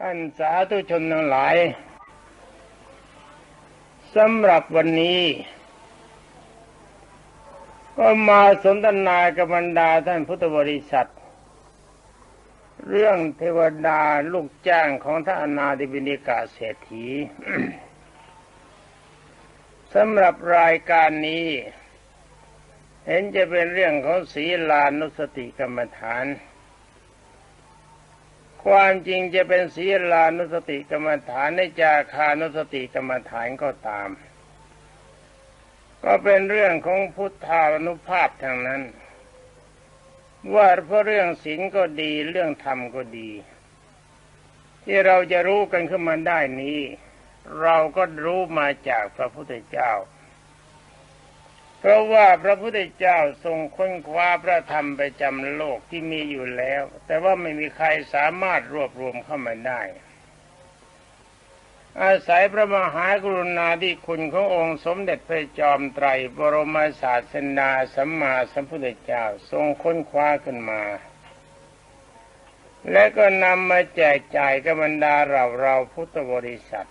ท่านสาธุชนทั้งหลายสำหรับวันนี้ ก็มาสนทนากับบรรดาท่านพุทธบริษัท เรื่องเทวดาลูกจ้างของท่านอนาธิบินิกาเศรษฐีสำหรับรายการนี้ เห็นจะเป็นเรื่องของศีลานุสติกรรมฐาน ความจริงจะเป็นศีลานุสติกรรมฐานในจาคานุสติกรรมฐานก็ตาม ก็เป็นเรื่องของพุทธานุภาพทางนั้น ว่าเพราะเรื่องศีลก็ดีเรื่องธรรมก็ดี ที่เราจะรู้กันขึ้นมาได้นี้ เราก็รู้มาจากพระพุทธเจ้า เพราะว่าพระพุทธเจ้าทรงค้นคว้าพระธรรมไปจำโลกที่มีอยู่แล้ว แต่ว่าไม่มีใครสามารถรวบรวมเข้ามาได้ อาศัยพระมหากรุณาธิคุณขององค์สมเด็จพระจอมไตรบรมศาสดาสัมมาสัมพุทธเจ้าทรงค้นคว้าขึ้นมา และก็นำมาแจกจ่ายกับบรรดาเราเราพุทธบริษัท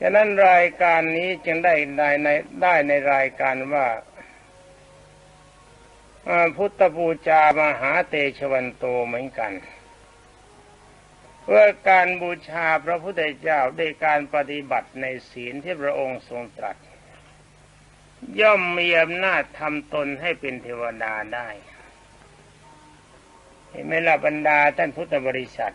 ฉะนั้นรายการนี้จึงได้ได้ในได้ในรายการว่าพุทธบูชามหาเตชวันโตเหมือนกันเพื่อการบูชาพระพุทธเจ้าด้วยการปฏิบัติในศีลที่พระองค์ทรงตรัส ย่อมมีอำนาจทำตนให้เป็นเทวดาได้เห็นไหมล่ะบรรดาท่านพุทธบริษัท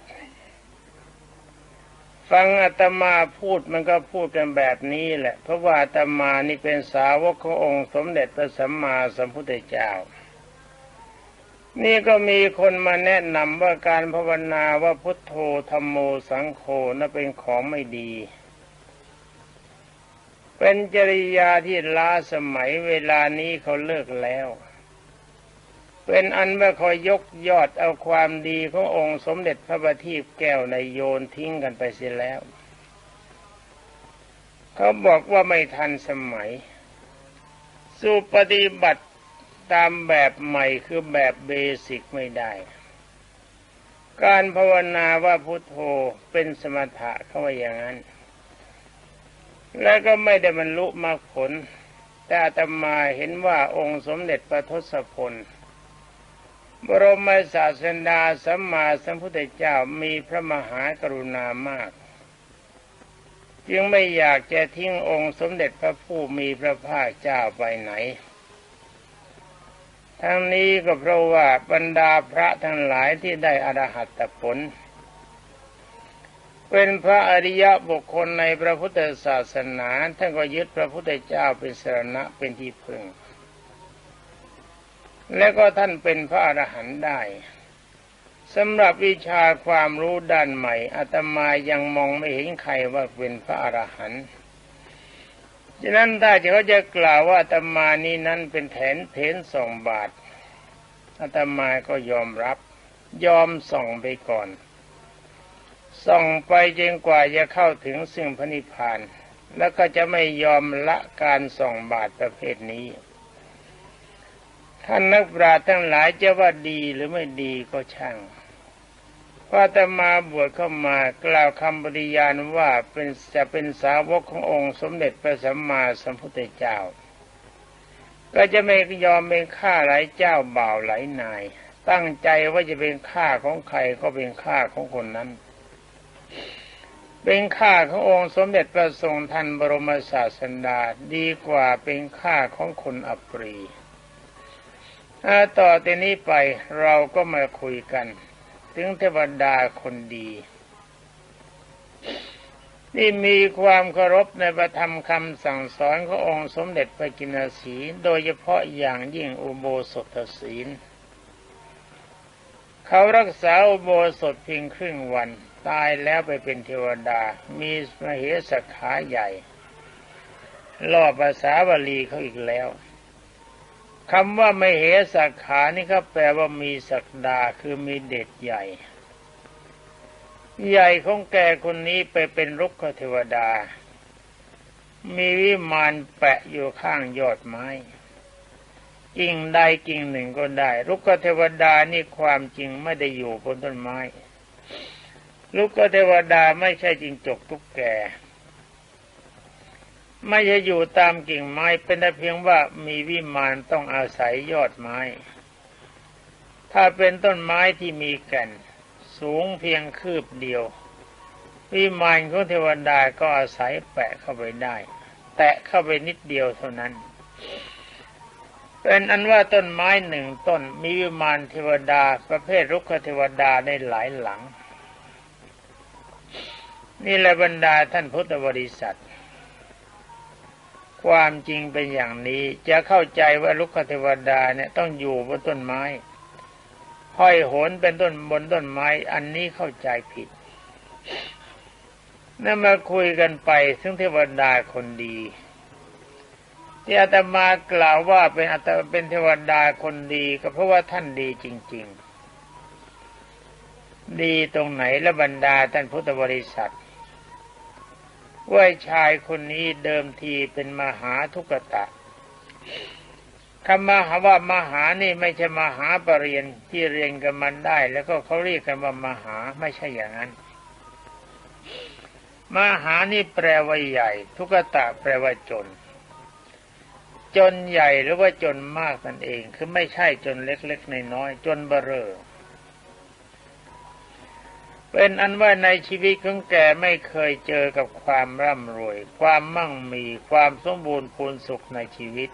ฟังอาตมาพูดมันก็พูดกันแบบนี้แหละ เพราะว่าอาตมานี่เป็นสาวกขององค์สมเด็จพระสัมมาสัมพุทธเจ้า นี่ก็มีคนมาแนะนำว่าการภาวนาว่าพุทโธธรรมโมสังโฆนั่นเป็นของไม่ดี เป็นจริยาที่ล้าสมัยเวลานี้เขาเลิกแล้ว เป็นอันว่าคอยยกยอดเอาความดีขององค์สมเด็จพระบัณฑิตแก้วในโยนทิ้งกันไปเสียแล้ว เขาบอกว่าไม่ทันสมัย สู่ปฏิบัติตามแบบใหม่คือแบบเบสิกไม่ได้ การภาวนาว่าพุทโธเป็นสมถะเขาว่าอย่างนั้น แล้วก็ไม่ได้บรรลุมรรคผล แต่อาตมาเห็นว่าองค์สมเด็จพระทศพล บรมศาสดาสัมมาสัมพุทธเจ้ามีพระมหากรุณามาก จึงไม่อยากจะทิ้งองค์สมเด็จพระผู้มีพระภาคเจ้าไปไหน ทั้งนี้ก็เพราะว่าบรรดาพระทั้งหลายที่ได้อรหัตผล เป็นพระอริยบุคคลในพระพุทธศาสนาท่านก็ยึดพระพุทธเจ้าเป็นสรณะเป็นที่พึ่ง และก็ท่านเป็นพระอรหันต์ได้สำหรับวิชาความรู้ด้านใหม่อาตมายังมองไม่เห็นใครว่าเป็นพระอรหันต์ฉะนั้นถ้าเขาจะกล่าวว่าอาตมานี้นั้นเป็นแถนเพนส่องบาทอาตมาก็ยอมรับ ยอมส่องไปก่อน ส่องไปจนกว่าจะเข้าถึงสิ่งพระนิพพาน แล้วก็จะไม่ยอมละการส่องบาทประเภทนี้ ท่านนักปราชญ์ทั้งหลายจะว่าดีหรือไม่ดีก็ช่างพระตมาบวชเข้ามากล่าวคำปฏิญาณว่าเป็นจะเป็นสาวกขององค์สมเด็จพระสัมมาสัมพุทธเจ้า ก็จะไม่ยอมเป็นข้าหลายเจ้าบ่าวหลายนาย ตั้งใจว่าจะเป็นข้าของใครก็เป็นข้าของคนนั้น เป็นข้าขององค์สมเด็จพระทรงทันบรมศาสดาดีกว่าเป็นข้าของคนอัปรี ต่อแต่นี้ไปเราก็มาคุยกัน ถึงเทวดาคนดีที่มีความเคารพในประธรรมคำสั่งสอนขององค์สมเด็จพระกินสีโดยเฉพาะอย่างยิ่งอุโบสถศีล เขารักษาอุโบสถเพียงครึ่งวัน ตายแล้วไปเป็นเทวดา มีมเหสขาใหญ่ ล่อภาษาบาลีเขาอีกแล้ว คำว่าไม่เหสักขานี่ก็แปลว่ามีศักดาคือมีเด็ดใหญ่ ใหญ่ของแกคนนี้ไปเป็นรุกขเทวดา มีวิมานแปะอยู่ข้างยอดไม้กิ่งใดกิ่งหนึ่งก็ได้รุกขเทวดานี่ความจริงไม่ได้อยู่บนต้นไม้ลูกเทวดาไม่ใช่จริงจกทุกแก ไม่ใช่อยู่ตามกิ่งไม้เป็นแต่เพียงว่ามีวิมานต้องอาศัยยอดไม้ ถ้าเป็นต้นไม้ที่มีแก่น สูงเพียงคืบเดียว วิมานของเทวดาก็อาศัยแปะเข้าไปได้ แตะเข้าไปนิดเดียวเท่านั้น เป็นอันว่าต้นไม้หนึ่งต้นมีวิมานเทวดาประเภทรุกขเทวดาได้หลายหลัง นี่แหละบรรดาท่านพุทธบริษัท ความจริงเป็นอย่างนี้จะเข้าใจว่าลุกเทวดาเนี่ยต้องอยู่บนต้นไม้ ห้อยโหนเป็นต้นบนต้นไม้ อันนี้เข้าใจผิดนั่นมาคุยกันไป ซึ่งเทวดาคนดีที่อาตมากล่าวว่าเป็นอาตเป็นเทวดาคนดีก็เพราะว่าท่านดีจริง ๆ ดีตรงไหนและบรรดาท่านพุทธบริษัท ว่าชายคนนี้เดิมทีเป็นมหาทุกตะคำมหาว่ามหานี่ไม่ใช่มหาปรริญญาที่เรียนกันมันได้ แล้วก็เขาเรียกกันว่ามหาไม่ใช่อย่างนั้น มหานี่แปลว่าใหญ่ ทุกตะแปลว่าจน จนใหญ่หรือว่าจนมากนั่นเอง คือไม่ใช่จนเล็กๆน้อยๆจนเบ้อเเป็นอันว่าในชีวิตของแกไม่เคยเจอกับความร่ำรวย ความมั่งมีความสมบูรณ์พูนสุขในชีวิต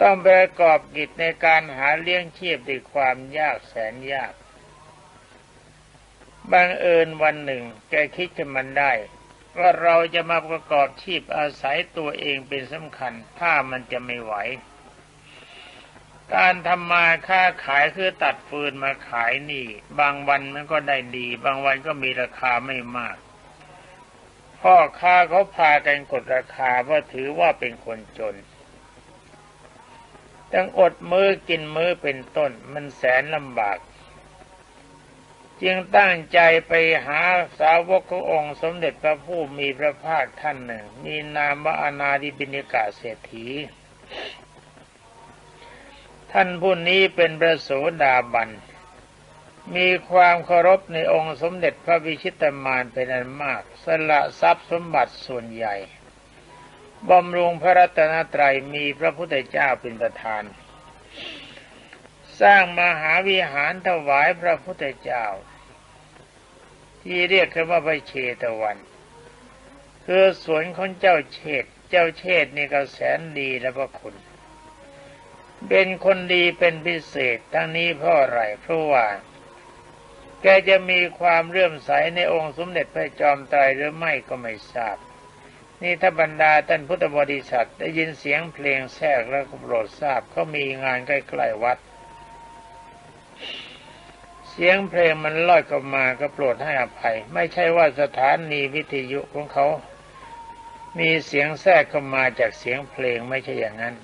ต้องประกอบกิจในการหาเลี้ยงชีพด้วยความยากแสนยากบังเอิญวันหนึ่ง แกคิดขึ้นมันได้ ว่าเราจะมาประกอบชีพอาศัยตัวเองเป็นสำคัญ ถ้ามันจะไม่ไหว การทำมาค้าขายคือตัดฟืนมาขายนี่ บางวันมันก็ได้ดี บางวันก็มีราคาไม่มาก พ่อค้าเขาพากันกดราคาเพราะถือว่าเป็นคนจนต้องอดมือกินมือเป็นต้นมันแสนลำบาก จึงตั้งใจไปหาสาวกขององค์สมเด็จพระผู้มีพระภาคท่านหนึ่ง มีนามว่าอนาดิบินิกาเศรษฐี ท่านผู้นี้เป็นพระโสดาบัน มีความเคารพในองค์สมเด็จพระวิชิตมารเป็นอันมาก สละทรัพย์สมบัติส่วนใหญ่บำรุงพระรัตนตรัยมีพระพุทธเจ้าเป็นประธาน สร้างมหาวิหารถวายพระพุทธเจ้า ที่เรียกกันว่าพระเชตวัน คือสวนของเจ้าเชษเจ้าเชษนี่ก็แสนดีและพระคุณ เป็นคนดีเป็นพิเศษทั้งนี้เพราะอะไรเพราะว่า แกจะมีความเรื่อมใสในองค์สมเด็จพระจอมไตรหรือไม่ก็ไม่ทราบ นี่ถ้าบรรดาท่านพุทธบริษัทได้ยินเสียงเพลงแทรกแล้วก็โปรดทราบเขามีงานใกล้ๆวัด เสียงเพลงมันลอยเข้ามาก็โปรดให้อภัย ไม่ใช่ว่าสถานีวิทยุของเขา มีเสียงแทรกเข้ามาจากเสียงเพลงไม่ใช่อย่างนั้น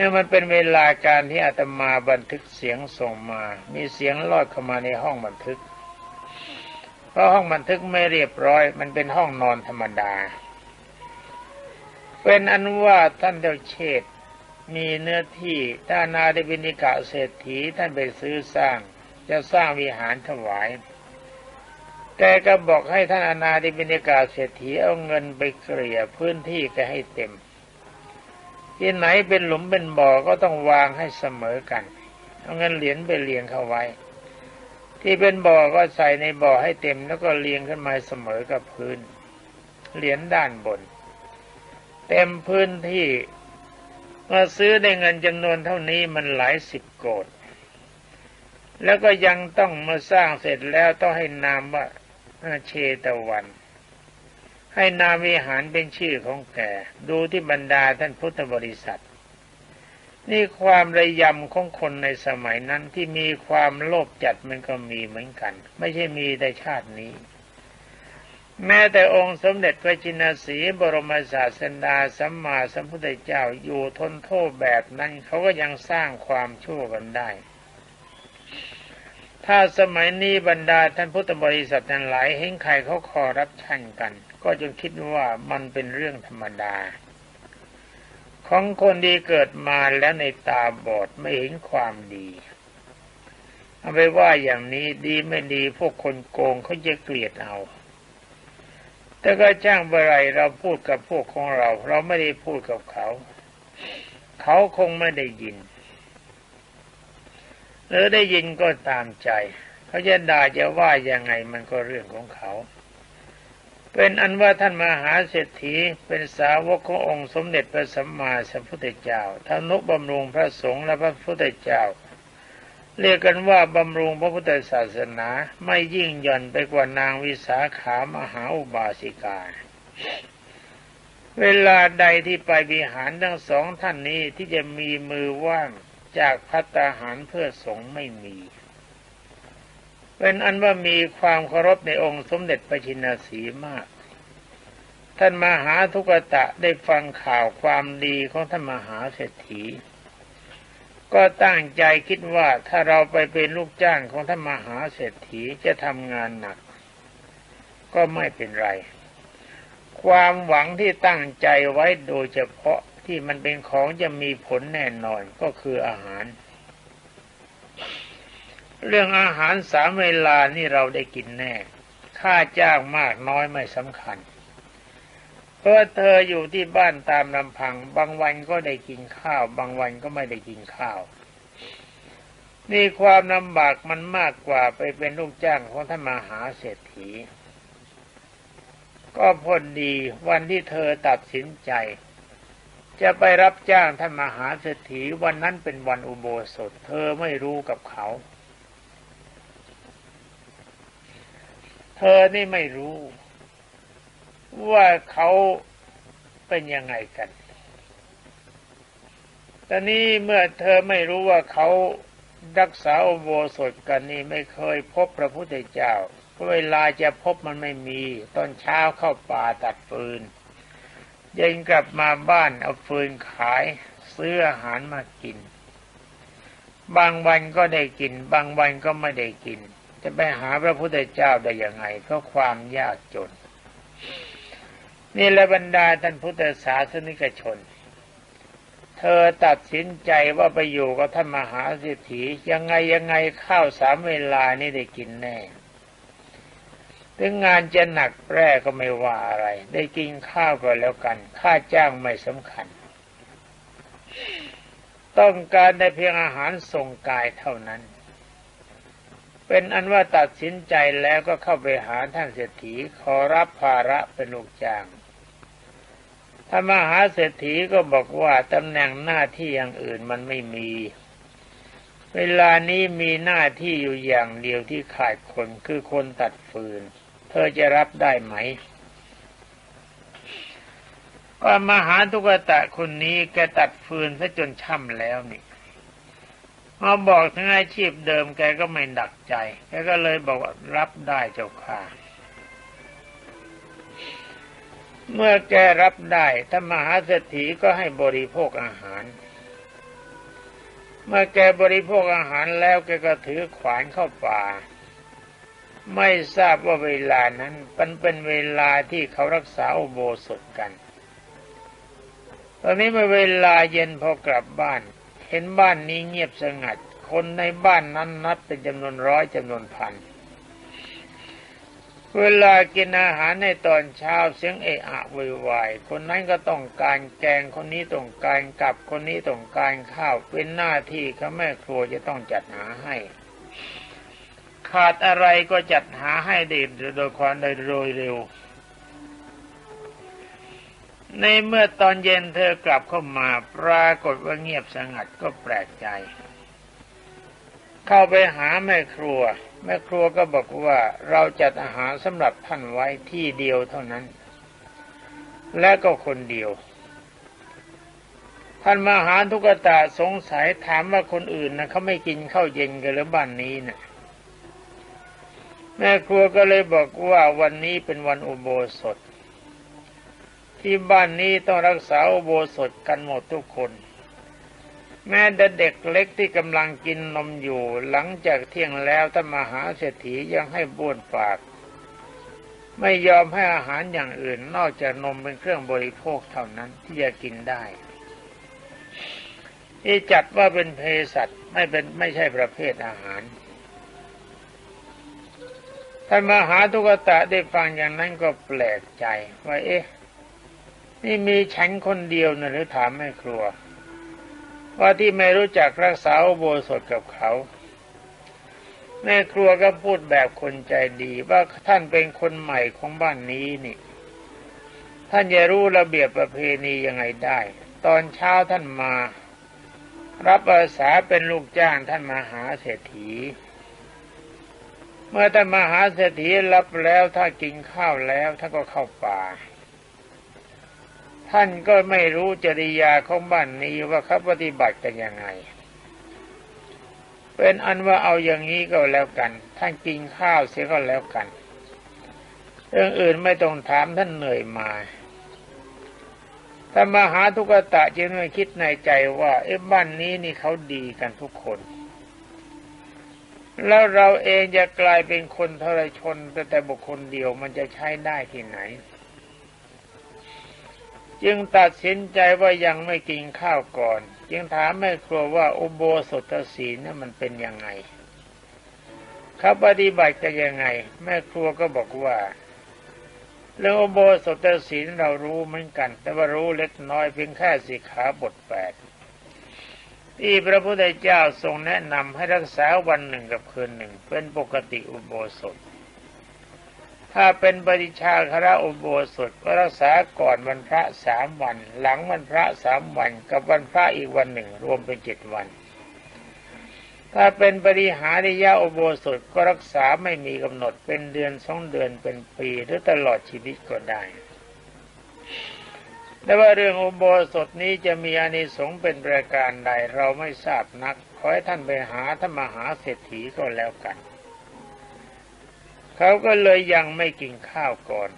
เนี่ยมันเป็นเวลาการที่อาตมาบันทึกเสียงส่งมา มีเสียงลอดเข้ามาในห้องบันทึก เพราะห้องบันทึกไม่เรียบร้อย มันเป็นห้องนอนธรรมดา เป็นอันว่าท่านเดาเชษมีเนื้อที่ถ้านาด้บินิกะเศรษฐีท่านไปซื้อสร้าง จะสร้างวิหารถวาย แต่ก็บอกให้ท่านอนาดิบินิกาเศรษฐีเอาเงินไปเกลี่ยพื้นที่ก็ให้เต็ม ที่ไหนเป็นหลุมเป็นบ่อก็ต้องวางให้เสมอกันเอาเงินเหรียญไปเรียงเข้าไว้ ที่เป็นบ่อก็ใส่ในบ่อให้เต็มแล้วก็เรียงขึ้นมาเสมอกับพื้น เหรียญด้านบน เต็มพื้นที่มาซื้อได้เงินจำนวนเท่านี้มันหลายสิบโกดแล้วก็ยังต้องมาสร้างเสร็จแล้วต้องให้นามว่าเชตวัน ให้นามวิหารเป็นชื่อของแกดูที่บรรดาท่านพุทธบริษัท นี่ความระยำของคนในสมัยนั้นที่มีความโลภจัดมันก็มีเหมือนกัน ไม่ใช่มีในชาตินี้ แม้แต่องค์สมเด็จพระจินสีบรมศาสดาสัมมาสัมพุทธเจ้าอยู่ทนโทษแบบนั้นเขาก็ยังสร้างความชั่วกันได้ถ้าสมัยนี้บรรดาท่านพุทธบริษัททั้งหลายเห็นใครเขาคอรับชันกัน ก็จงคิดว่ามันเป็นเรื่องธรรมดา ของคนดีเกิดมาแล้วในตาบอดไม่เห็นความดีเอาไปว่าอย่างนี้ดีไม่ดีพวกคนโกงเขาจะเกลียดเอา แต่ก็จ้างเบไรเราพูดกับพวกของเรา เราไม่ได้พูดกับเขา เขาคงไม่ได้ยินหรือได้ยินก็ตามใจ เขาจะด่าจะว่ายังไงมันก็เรื่องของเขา เป็นอันว่าท่านมหาเศรษฐีเป็นสาวกขององค์สมเด็จพระสัมมาสัมพุทธเจ้าทนุบำรุงพระสงฆ์และพระพุทธเจ้า เรียกกันว่าบำรุงพระพุทธศาสนาไม่ยิ่งหย่อนไปกว่านางวิสาขามหาอุบาสิกา เวลาใดที่ไปบิหารทั้งสองท่านนี้ที่จะมีมือว่างจากพัตตาหารเพื่อสงฆ์ไม่มี เป็นอันว่ามีความเคารพในองค์สมเด็จพระชินสีมาก ท่านมหาทุกตะได้ฟังข่าวความดีของท่านมหาเศรษฐี ก็ตั้งใจคิดว่าถ้าเราไปเป็นลูกจ้างของท่านมหาเศรษฐีจะทำงานหนัก ก็ไม่เป็นไร ความหวังที่ตั้งใจไว้โดยเฉพาะที่มันเป็นของจะมีผลแน่นอนก็คืออาหาร เรื่องอาหารสามเวลานี่เราได้กินแน่ ค่าจ้างมากน้อยไม่สำคัญ เพราะเธออยู่ที่บ้านตามลำพัง บางวันก็ได้กินข้าว บางวันก็ไม่ได้กินข้าวนี่ความลำบากมันมากกว่าไปเป็นลูกจ้างของท่านมหาเศรษฐี ก็พอดีวันที่เธอตัดสินใจ จะไปรับจ้างท่านมหาเศรษฐีวันนั้นเป็นวันอุโบสถ เธอไม่รู้กับเขา เธอนี่ไม่รู้ ว่าเขาเป็นยังไงกันตอนนี้เมื่อเธอไม่รู้ว่าเขารักษาอุโบสถกันนี่ไม่เคยพบพระพุทธเจ้าเวลาจะพบมันไม่มี ตอนเช้าเข้าป่าตัดฟืน เย็นกลับมาบ้านเอาฟืนขาย ซื้ออาหารมากิน บางวันก็ได้กิน บางวันก็ไม่ได้กิน จะไปหาพระพุทธเจ้าได้ยังไงเพราะความยากจน นี่แหละบรรดาท่านพุทธศาสนิกชน เธอตัดสินใจว่าไปอยู่กับท่านมหาเศรษฐียังไงยังไงข้าวสามเวลานี่ได้กินแน่ ถึงงานจะหนักแร่ก็ไม่ว่าอะไร ได้กินข้าวก็แล้วกัน ค่าจ้างไม่สำคัญ ต้องการได้เพียงอาหารส่งกายเท่านั้น เป็นอันว่าตัดสินใจแล้วก็เข้าไปหาท่านเศรษฐีขอรับภาระเป็นลูกจ้างถ้ามหาเศรษฐีก็บอกว่าตำแหน่งหน้าที่อย่างอื่นมันไม่มี เวลานี้มีหน้าที่อยู่อย่างเดียวที่ขาดคนคือคนตัดฟืน เธอจะรับได้ไหมว่ามหาทุกตะคนนี้แกตัดฟืนซะจนช่ำแล้วนี่ มาบอกถึงอาชีพเดิมแกก็ไม่ดักใจ แกก็เลยบอกว่ารับได้เจ้าค่ะ เมื่อแกรับได้ท่านมหาเศรษฐีก็ให้บริโภคอาหาร เมื่อแกบริโภคอาหารแล้วแกก็ถือขวานเข้าป่า ไม่ทราบว่าเวลานั้นมันเป็นเวลาที่เขารักษาอุโบสถกัน ตอนนี้เมื่อเวลาเย็นพอกลับบ้าน เห็นบ้านนี้เงียบสงัด คนในบ้านนั้นนับเป็นจำนวนร้อยจำนวนพันเวลากินอาหารในตอนเช้าเสียงเอะอะวุ่ยวาย คนนั้นก็ต้องการแกงคนนี้ต้องการกับคนนี้ต้องการข้าวเป็นหน้าที่เขาแม่ครัวจะต้องจัดหาให้ ขาดอะไรก็จัดหาให้เด็ดโดยความโดยเร็ว ในเมื่อตอนเย็นเธอกลับเข้ามาปรากฏว่าเงียบสงัดก็แปลกใจ เข้าไปหาแม่ครัว แม่ครัวก็บอกว่าเราจัดอาหารสำหรับท่านไว้ที่เดียวเท่านั้น และก็คนเดียว ท่านมาหาทุกตาสงสัยถามว่าคนอื่นนะเขาไม่กินข้าวเย็นกันหรือบ้านนี้นะ่ะแม่ครัวก็เลยบอกว่าวันนี้เป็นวันอุโบสถ ที่บ้านนี้ต้องรักษาอุโบสถกันหมดทุกคน แม้แต่เด็กเล็กที่กำลังกินนมอยู่ หลังจากเที่ยงแล้วท่านมหาเศรษฐียังให้บ้วนปาก ไม่ยอมให้อาหารอย่างอื่นนอกจากนมเป็นเครื่องบริโภคเท่านั้นที่จะกินได้ที่จัดว่าเป็นเภสัชไม่เป็นไม่ใช่ประเภทอาหารท่านมหาทุกตะได้ฟังอย่างนั้นก็แปลกใจว่าเอ๊ะ นี่มีฉันคนเดียวนะหรือถามแม่ครัว ว่าที่ไม่รู้จักรักษาโบสถกับเขา แม่ครัวก็พูดแบบคนใจดีว่าท่านเป็นคนใหม่ของบ้านนี้นี่ ท่านจะรู้ระเบียบประเพณียังไงได้ ตอนเช้าท่านมา รับอาสาเป็นลูกจ้างท่านมาหาเศรษฐีเมื่อท่านมหาเศรษฐีรับแล้วถ้ากินข้าวแล้วท่านก็เข้าป่า ท่านก็ไม่รู้จริยาของบ้านนี้ว่าเขาปฏิบัติกันยังไง เป็นอันว่าเอาอย่างนี้ก็แล้วกัน ท่านกินข้าวเสียก็แล้วกัน เรื่องอื่นไม่ต้องถามท่านเหนื่อยมาท่านมหาทุกตะจึงคิดในใจว่าเอ๊ะบ้านนี้นี่เขาดีกันทุกคน แล้วเราเองจะกลายเป็นคนทรชนแต่แต่บุคคลเดียวมันจะใช้ได้ที่ไหน จึงตัดสินใจว่ายังไม่กินข้าวก่อน จึงถามแม่ครัวว่าอุโบสถศีลนั้นมันเป็นยังไงเขาปฏิบัติกันยังไง แม่ครัวก็บอกว่าเรื่องอุโบสถศีลเรารู้เหมือนกัน แต่ว่ารู้เล็กน้อยเพียงแค่สิขาบทแปดที่พระพุทธเจ้าทรงแนะนำให้รักษาวันหนึ่งกับคืนหนึ่ง เป็นปกติอุโบสถ ถ้าเป็นปฏิชาคระอุโบสถก็รักษาก่อนวันพระสามวัน หลังวันพระสามวัน กับวันพระอีกวันหนึ่ง รวมเป็นเจ็ดวัน ถ้าเป็นปริหาริยาอุโบสถก็รักษาไม่มีกำหนดเป็นเดือนสองเดือนเป็นปีหรือตลอดชีวิตก็ได้แต่ว่าเรื่องอุโบสถนี้จะมีอานิสงส์เป็นประการใดเราไม่ทราบนัก ขอให้ท่านไปหาท่านมหาเศรษฐีก็แล้วกัน เขาก็เลยยังไม่กินข้าวก่อน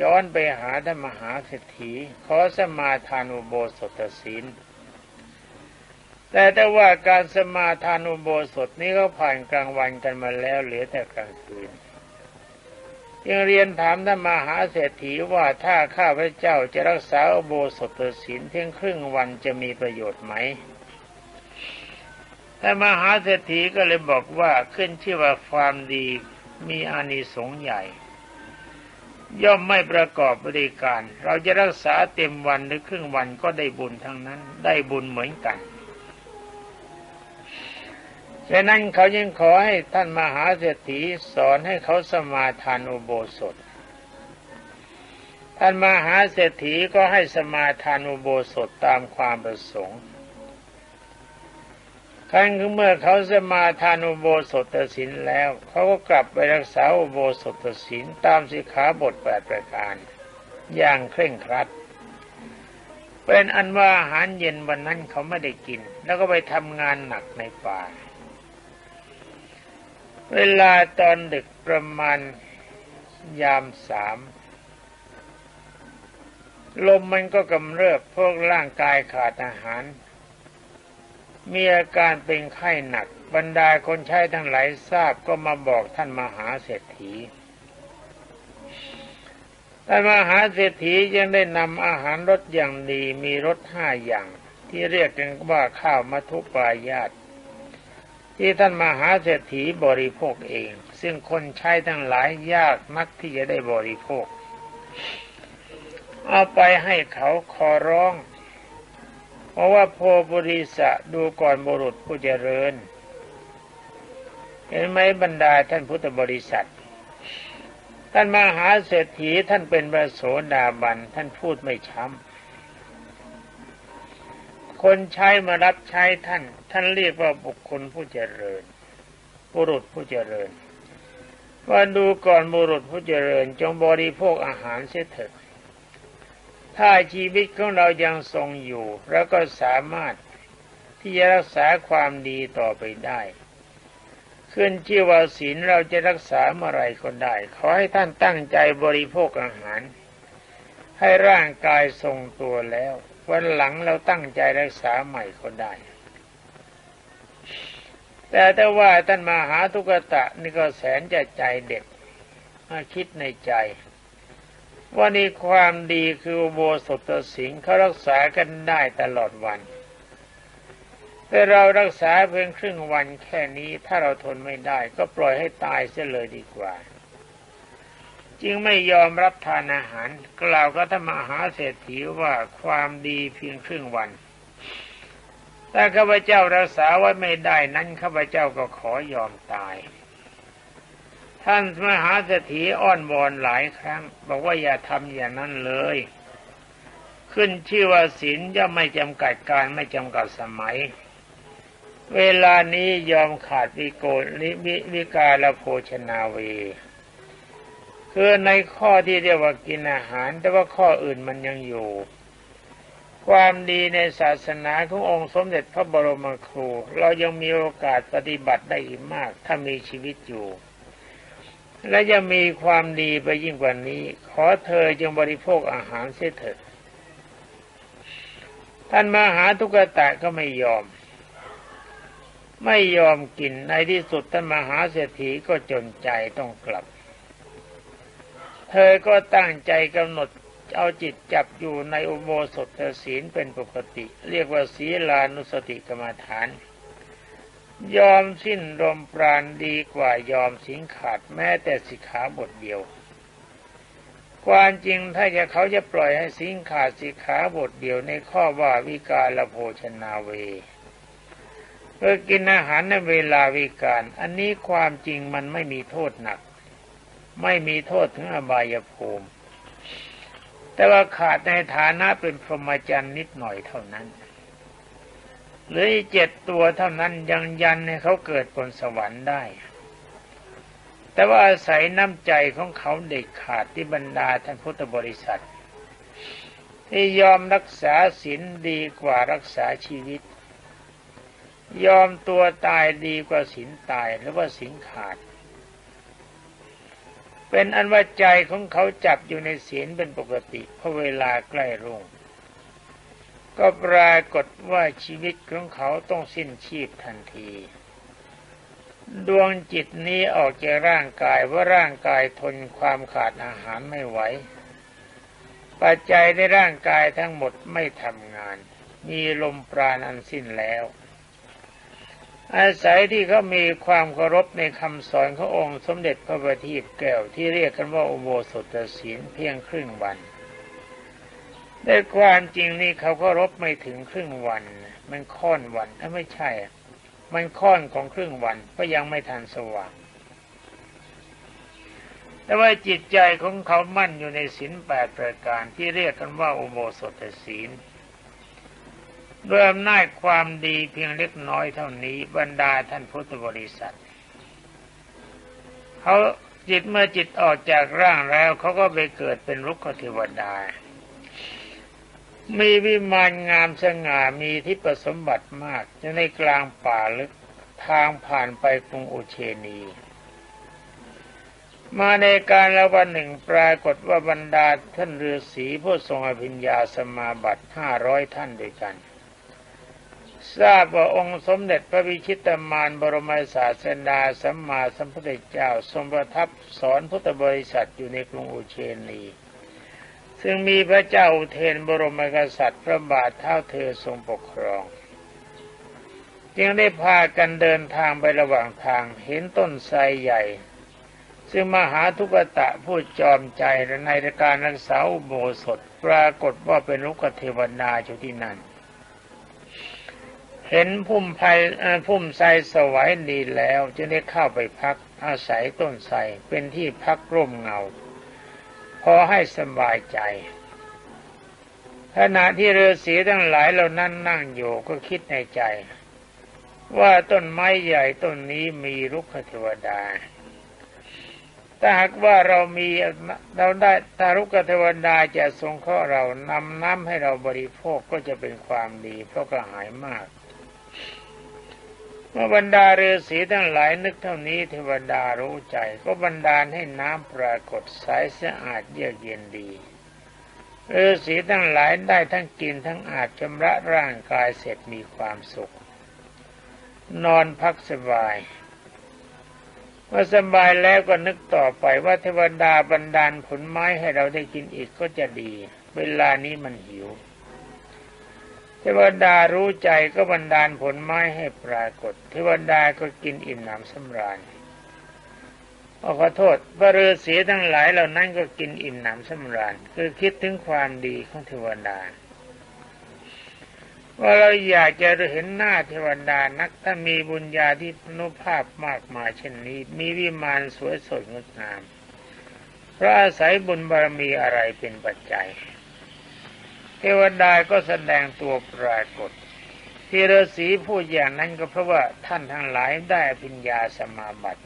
ย้อนไปหาท่านมหาเศรษฐีขอสมาทานอุโบสถศีลแต่แต่ว่าการสมาทานอุโบสถนี้ก็ผ่านกลางวันกันมาแล้วเหลือแต่กลางคืนยังเรียนถามท่านมหาเศรษฐีว่าถ้าข้าพระเจ้าจะรักษาโบสถศีลเพียงครึ่งวันจะมีประโยชน์ไหมท่านมหาเศรษฐีก็เลยบอกว่าขึ้นชื่อว่าความดี มีอานิสงส์ใหญ่ ย่อมไม่ประกอบบริการ เราจะรักษาเต็มวันหรือครึ่งวันก็ได้บุญทั้งนั้น ได้บุญเหมือนกันฉะนั้นเขายังขอให้ท่านมหาเศรษฐีสอนให้เขาสมาทานอุโบสถ ท่านมหาเศรษฐีก็ให้สมาทานอุโบสถตามความประสงค์ ครั้งเมื่อเขาสมาทานอุโบสถศีลแล้ว เขาก็กลับไปรักษาอุโบสถศีลตามสิกขาบทแปดประการ อย่างเคร่งครัด เป็นอันว่าอาหารเย็นวันนั้นเขาไม่ได้กิน แล้วก็ไปทำงานหนักในป่า เวลาตอนดึกประมาณยามสามลมมันก็กำเริบพวกร่างกายขาดอาหาร มีอาการเป็นไข้หนัก บรรดาคนใช้ทั้งหลายทราบก็มาบอกท่านมหาเศรษฐีท่านมหาเศรษฐียังได้นำอาหารรสอย่างดีมีรสห้าอย่าง ที่เรียกกันว่าข้าวมัทุปายาตที่ท่านมหาเศรษฐีบริโภคเอง ซึ่งคนใช้ทั้งหลายยากนักที่จะได้บริโภค เอาไปให้เขาขอร้อง เพราะว่าโพบุริสะดูก่อนบุรุษผู้เจริญ เห็นไหมบรรดาท่านพุทธบริษัท ท่านมหาเศรษฐีท่านเป็นพระโสดาบันท่านพูดไม่ช้ำคนใช้มารับใช้ท่าน ท่านเรียกว่าบุคคลผู้เจริญบุรุษผู้เจริญว่าดูก่อนบุรุษผู้เจริญจงบริโภคอาหารเสียเถิด ถ้าชีวิตของเรายังทรงอยู่แล้วก็สามารถที่จะรักษาความดีต่อไปได้ ขึ้นชื่อว่าศีลเราจะรักษาเมื่อไรก็ได้ ขอให้ท่านตั้งใจบริโภคอาหาร ให้ร่างกายทรงตัวแล้ว วันหลังเราตั้งใจรักษาใหม่ก็ได้ แต่ถ้าว่าท่านมาหาทุกตะนี่ก็แสนจะใจเด็ดมาคิดในใจ ว่านี่ความดีคือโบสถสิงเขารักษากันได้ตลอดวัน แต่เรารักษาเพียงครึ่งวันแค่นี้ถ้าเราทนไม่ได้ก็ปล่อยให้ตายเสียเลยดีกว่า จึงไม่ยอมรับทานอาหาร กล่าวกับธรรมหาเศรษฐีว่าความดีเพียงครึ่งวันถ้าข้าพเจ้ารักษาไว้ไม่ได้นั้นข้าพเจ้าก็ขอยอมตาย ท่านมหาเศรษฐีอ้อนวอนหลายครั้ง บอกว่าอย่าทำอย่างนั้นเลย ขึ้นชื่อว่าศีลย่อมไม่จำกัดการไม่จำกัดสมัย เวลานี้ยอมขาดวิโกนิวิวิกาลโภชนาเว คือในข้อที่เรียกว่ากินอาหาร แต่ว่าข้ออื่นมันยังอยู่ ความดีในศาสนาขององค์สมเด็จพระบรมครู เรายังมีโอกาสปฏิบัติได้อีกมาก ถ้ามีชีวิตอยู่ และจะมีความดีไปยิ่งกว่านี้ ขอเธอจงบริโภคอาหารเสียเถิดท่านมาหาทุกตะก็ไม่ยอม ไม่ยอมกินในที่สุดท่านมหาเศรษฐีก็จนใจต้องกลับ เธอก็ตั้งใจกำหนดเอาจิตจับอยู่ในอุโบสถศีลเป็นปกติ เรียกว่าศีลานุสติกรรมฐาน ยอมสิ้นรมปราณดีกว่ายอมสิงขาดแม้แต่สิกขาบทเดียว ความจริงถ้าจะเขาจะปล่อยให้สิงขาดสิกขาบทเดียวในข้อว่าวิกาลโภชนาเวเพื่อกินอาหารในเวลาวิการ อันนี้ความจริงมันไม่มีโทษหนัก ไม่มีโทษถึงอบายภูมิ แต่ว่าขาดในฐานะเป็นพรหมจรรย์นิดหน่อยเท่านั้น หรือเจ็ดตัวเท่านั้นยังยันให้เขาเกิดบนสวรรค์ได้ แต่ว่าอาศัยน้ำใจของเขาเด็กขาดที่บรรดาท่านพุทธบริษัท ที่ยอมรักษาศีลดีกว่ารักษาชีวิต ยอมตัวตายดีกว่าศีลตายหรือว่าศีลขาด เป็นอันว่าใจของเขาจับอยู่ในศีลเป็นปกติเพราะเวลาใกล้รุ่ง ก็ปรากฏว่าชีวิตของเขาต้องสิ้นชีพทันที ดวงจิตนี้ออกจากร่างกายว่าร่างกายทนความขาดอาหารไม่ไหว ปัจจัยในร่างกายทั้งหมดไม่ทำงาน มีลมปราณอันสิ้นแล้ว อาศัยที่เขามีความเคารพในคำสอนขององค์สมเด็จพระบัณฑิตแก้วที่เรียกกันว่าอุโบสถศีลเพียงครึ่งวัน แต่ความจริงนี่เขาเคารพไม่ถึงครึ่งวัน มันค่อนวันถ้าไม่ใช่ มันค่อนของครึ่งวันก็ยังไม่ทันสว่างแต่ว่าจิตใจของเขามั่นอยู่ในศีลแปดประการที่เรียกกันว่าอุโบสถศีลด้วยอำนาจความดีเพียงเล็กน้อยเท่านี้บรรดาท่านพุทธบริษัทเขาจิตเมื่อจิตออกจากร่างแล้วเขาก็ไปเกิดเป็นรุกขเทวดา มีวิมานงามสง่ามีที่ประสมบัติมากจะในกลางป่าลึกทางผ่านไปกรุงอุเชนี มาในการละวันหนึ่งปรากฏว่าบรรดาท่านฤาษีผู้ทรงอภิญญาสมาบัติห้าร้อยท่านด้วยกัน ทราบว่าองค์สมเด็จพระวิชิตามานบรมศาสดาสัมมาสัมพุทธเจ้าทรงประทับสอนพุทธบริษัทอยู่ในกรุงอุเชนี ซึ่งมีพระเจ้าอุเทนบรมกษัตริย์พระบาทเท่าเธอทรงปกครอง จึงได้พากันเดินทางไประหว่างทางเห็นต้นไทรใหญ่ ซึ่งมหาทุกตะผู้จอมใจในการรักษาอุโบสถปรากฏว่าเป็นลุกเทวนาอยู่ที่นั่นเห็นพุ่มไผ่พุ่มไทรสวัยดีแล้ว จึงได้เข้าไปพักอาศัยต้นไทรเป็นที่พักร่มเงา พอให้สบายใจ ขณะที่ฤาษีทั้งหลายเรานั่นนั่งอยู่ก็คิดในใจ ว่าต้นไม้ใหญ่ต้นนี้มีรุกขเทวดาถ้าหากว่าเรามีเราได้ตารุกเทวดาจะทรงข้อเรานำน้ำให้เราบริโภคก็จะเป็นความดีเพราะกระหายมาก เมื่อบรรดาฤาษีทั้งหลายนึกเท่านี้เทวดารู้ใจ ก็บันดาลให้น้ำปรากฏใสสะอาดเยือกเย็นดีฤาษีทั้งหลายได้ทั้งกินทั้งอาบชำระร่างกายเสร็จมีความสุข นอนพักสบายเมื่อสบายแล้วก็นึกต่อไปว่าเทวดาบันดาลผลไม้ให้เราได้กินอีกก็จะดี เวลานี้มันหิว เทวดารู้ใจก็บันดาลผลไม้ให้ปรากฏ เทวดาก็กินอิ่มหนำสำราญตอขอโทษพระฤาษีทั้งหลายเหล่านั้นก็กินอิ่มหนำสำราญ คือคิดถึงความดีของเทวดา ว่าเราอยากจะเห็นหน้าเทวดานักถ้ามีบุญญาที่นุภาพมากมายเช่นนี้ มีวิมานสวยสดงดงาม เพราะอาศัยบุญบารมีอะไรเป็นปัจจัย ทวดาก็แสดงตัวปรากฏที่ฤาษีพูดอย่างนั้นก็เพราะว่าท่านทั้งหลายได้ปัญญาสมาบัติ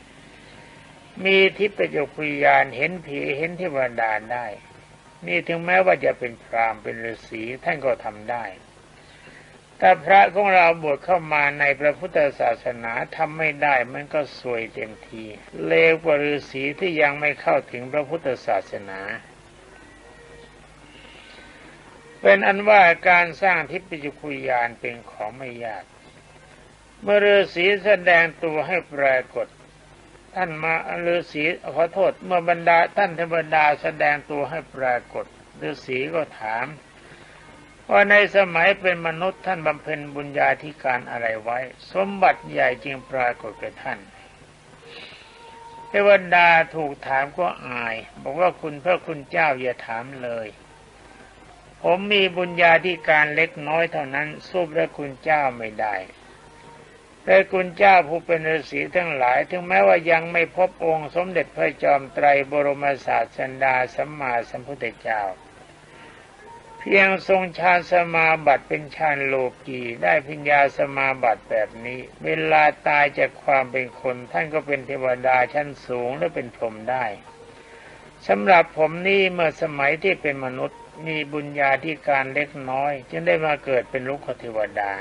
มีทิพยกุยานเห็นผีเห็นเทวดาได้ นี่ถึงแม้ว่าจะเป็นพรามเป็นฤาษีท่านก็ทำได้ถ้าพระของเราบวชเข้ามาในพระพุทธศาสนาทำไม่ได้มันก็สวยเต็มที เลวกว่าฤาษีที่ยังไม่เข้าถึงพระพุทธศาสนา เป็นอันว่าการสร้างทิพยคุยานเป็นของไม่ยาก เมื่อฤาษีแสดงตัวให้ปรากฏ ท่านมาฤาษีขอโทษเมื่อบรรดาท่านเทวดาแสดงตัวให้ปรากฏฤาษีก็ถามว่าในสมัยเป็นมนุษย์ท่านบำเพ็ญบุญญาธิการอะไรไว้ สมบัติใหญ่จึงปรากฏแก่ท่านเทวดาถูกถามก็อาย บอกว่าคุณพระคุณเจ้าอย่าถามเลย ผมมีบุญญาธิการเล็กน้อยเท่านั้นสู้พระคุณเจ้าไม่ได้พระคุณเจ้าผู้เป็นฤาษีทั้งหลาย ถึงแม้ว่ายังไม่พบองค์สมเด็จพระจอมไตรบรมศาสดาสัมมาสัมพุทธเจ้า เพียงทรงฌานสมาบัติเป็นฌานโลกีได้พิญญาสมาบัติแบบนี้ เวลาตายจากความเป็นคน ท่านก็เป็นเทวดาชั้นสูงและเป็นพรหมได้สำหรับผมนี่เมื่อสมัยที่เป็นมนุษย์ มีบุญญาธิการเล็กน้อย จึงได้มาเกิดเป็นลูกเทวดา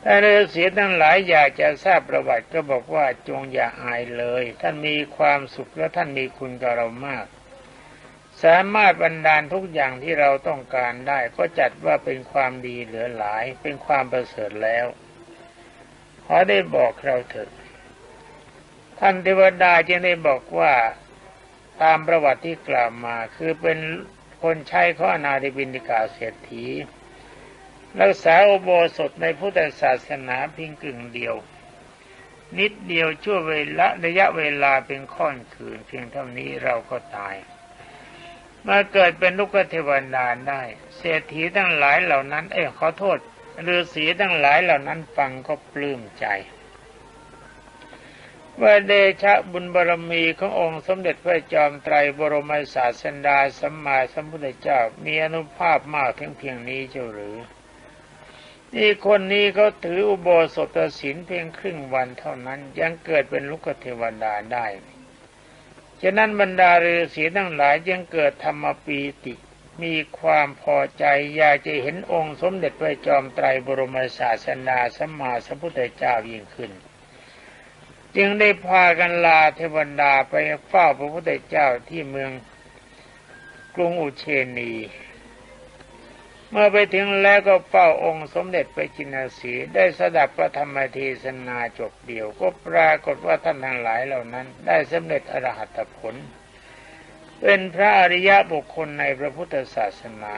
แต่ฤาษีทั้งหลายอยากจะทราบประวัติก็บอกว่าจงอย่าอายเลย ท่านมีความสุขและท่านมีคุณกับเรามาก สามารถบรรดาลทุกอย่างที่เราต้องการได้ ก็จัดว่าเป็นความดีเหลือหลาย เป็นความประเสริฐแล้วขอได้บอกเราเถิดท่านเทวดาจึงได้บอกว่า ตามประวัติที่กล่าวมาคือเป็นคนใช้ข้อนาดิบินิกาเศรษฐี รักษาอุโบสถในพุทธศาสนาเพียงกึ่งเดียว นิดเดียวชั่วเวลาระยะเวลาเป็นค่อนคืน เพียงเท่านี้เราก็ตาย มาเกิดเป็นลูกเทวดาได้ เศรษฐีทั้งหลายเหล่านั้น เอ้ขอโทษฤาษีทั้งหลายเหล่านั้นฟังก็ปลื้มใจ ว่าเดชะบุญบารมีขององค์สมเด็จพระจอมไตรบรมศาสดาสัมมาสัมพุทธเจ้ามีอนุภาพมากถึงเพียงนี้เจ้าหรือ นี่คนนี้เขาถืออุโบสถศีลเพียงครึ่งวันเท่านั้นยังเกิดเป็นลูกเทวดาได้ฉะนั้นบรรดาฤาษีทั้งหลายยังเกิดธรรมปีติ มีความพอใจอยากจะเห็นองค์สมเด็จพระจอมไตรบรมศาสนาสัมมาสัมพุทธเจ้ายิ่งขึ้น จึงได้พากันลาเทวดาไปเฝ้าพระพุทธเจ้าที่เมืองกรุงอุเชนี เมื่อไปถึงแล้วก็เฝ้าองค์สมเด็จไปจินาสีได้สดับพระธรรมเทศนาจบเดียว ก็ปรากฏว่าท่านทั้งหลายเหล่านั้น ได้สำเร็จอรหัตผล เป็นพระอริยะบุคคลในพระพุทธศาสนา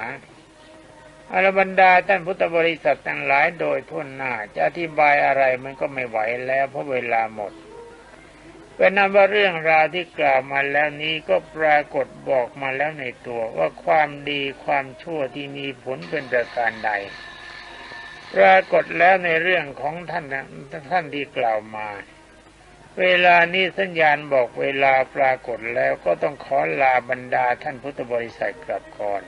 อรบรรดาท่านพุทธบริษัททั้งหลายโดยทุนหน้าจะอธิบายอะไรมันก็ไม่ไหวแล้วเพราะเวลาหมด เป็นนั้นว่าเรื่องราวที่กล่าวมาแล้วนี้ก็ปรากฏบอกมาแล้วในตัวว่าความดีความชั่วที่มีผลเป็นประการใด ปรากฏแล้วในเรื่องของท่านท่านที่กล่าวมา เวลานี้สัญญาณบอกเวลาปรากฏแล้วก็ต้องขอลาบรรดาท่านพุทธบริษัทกลับก่อน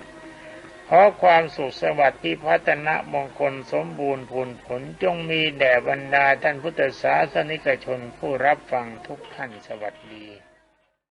ขอความสุขสวัสดิ์ที่พัฒนามงคลสมบูรณ์ผลผลจงมีแด่บรรดาท่านพุทธศาสนิกชนผู้รับฟังทุกท่านสวัสดี